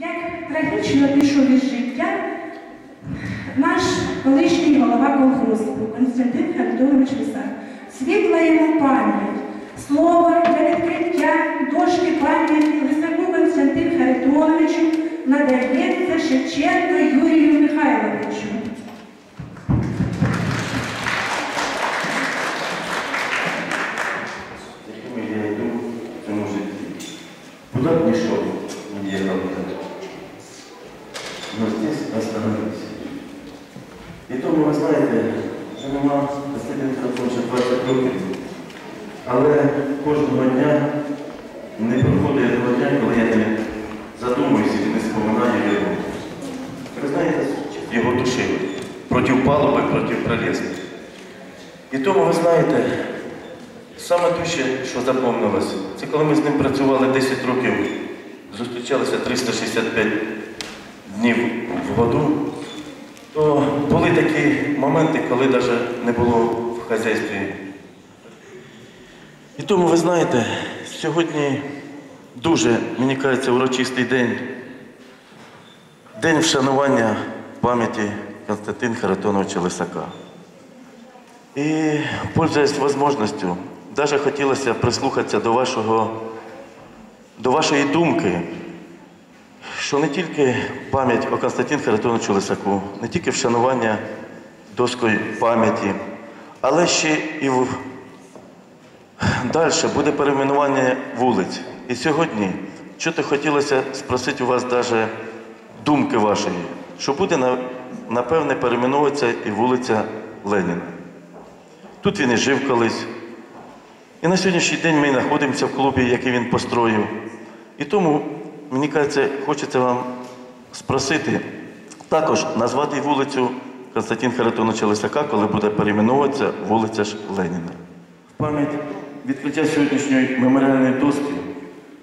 як трагічно пішов із життя наш колишній голова колгоспу Константин Харитонович Лисак. Світла йому пам'ять. Слово для відкриття дошки пам'яті Лисаку Константину Харитоновичу надається Шевченко Юрію Михайловичу. з якими я йду в цьому житті. Куда б ни шел, не ехал я. Но здесь остановился. І тому, ви знаєте, вже нема Константина Федоровича 20 років, але кожного дня не проходить того дня, коли я не задумуюся і не споминаю його. Ви знаєте, його душі проти палуби, проти пролесних. І тому, ви знаєте, Саме дужче, що запомнилось, це коли ми з ним працювали 10 років, зустрічалися 365 днів в году, то були такі моменти, коли навіть не було в хазяйстві. І тому ви знаєте, сьогодні дуже, мені кажеться, урочистий день, день вшанування пам'яті Константина Харитоновича Лисака. І, пользуясь можливістю, навіть хотілося прислухатися до, вашого, до вашої думки, що не тільки пам'ять о Константину Харитоновичу Лисаку, не тільки вшанування доскою пам'яті, але ще і в... далі буде перейменування вулиць. І сьогодні, то хотілося спросити у вас навіть думки вашої, що буде, напевне, перейменовуватися і вулиця Леніна. Тут він і жив колись. І на сьогоднішній день ми знаходимося в клубі, який він построїв. І тому, мені кажеться, хочеться вам спросити також назвати вулицю Константина Харитоновича Лисака, коли буде перейменовуватися вулиця ж Леніна. Пам'ять відкриття сьогоднішньої меморіальної доски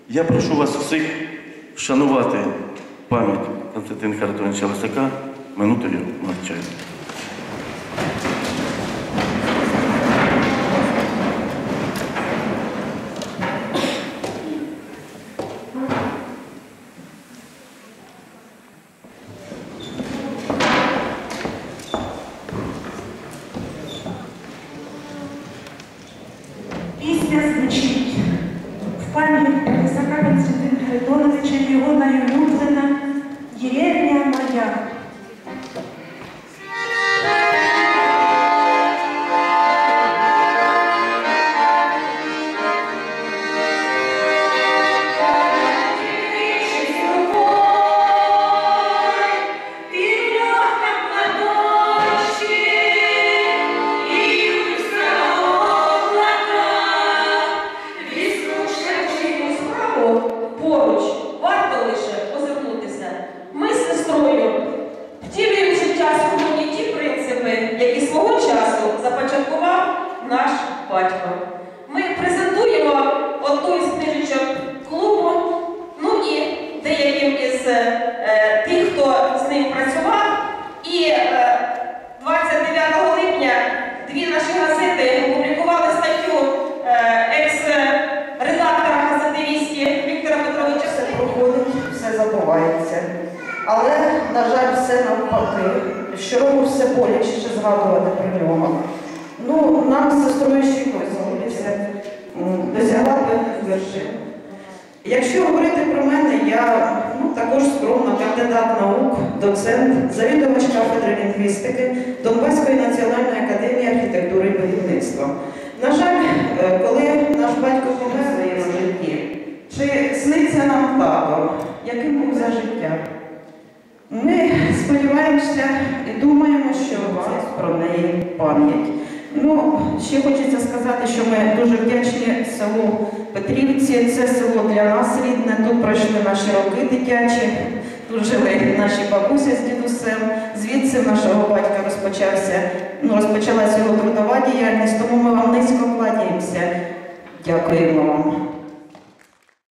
я прошу вас всіх вшанувати пам'ять Константина Харитоновича Лисака минутою мовчання. Пісня звучить в пам'ять Лисака Константина Харитоновича його найулюблена Поруч варто лише озирнутися. Ми з сестрою втілюємо життя сьогодні ті принципи, які свого часу започаткував наш батько. Ми презентуємо одну із книжечок клубу, ну і деяким із е, тих, хто з ним працював. І е, на жаль, все навпаки. Щороку все боляче згадувати про нього. Ну, нам з сестрою ще м, досягла певних вершин. Якщо говорити про мене, я ну, також скромна кандидат наук, доцент, завідувач кафедри лінгвістики Донбаської національної академії архітектури і будівництва. На жаль, е, коли наш батько помер в своєму житті, чи сниться нам тато, яким був за життя? Ми сподіваємося і думаємо, що у вас про неї пам'ять. Ну, ще хочеться сказати, що ми дуже вдячні селу Петрівці. Це село для нас рідне. Тут пройшли наші роки дитячі, тут жили наші бабуся з дідусем. Звідси нашого батька розпочався, ну, розпочалася його трудова діяльність, тому ми вам низько кладаємося. Дякуємо вам.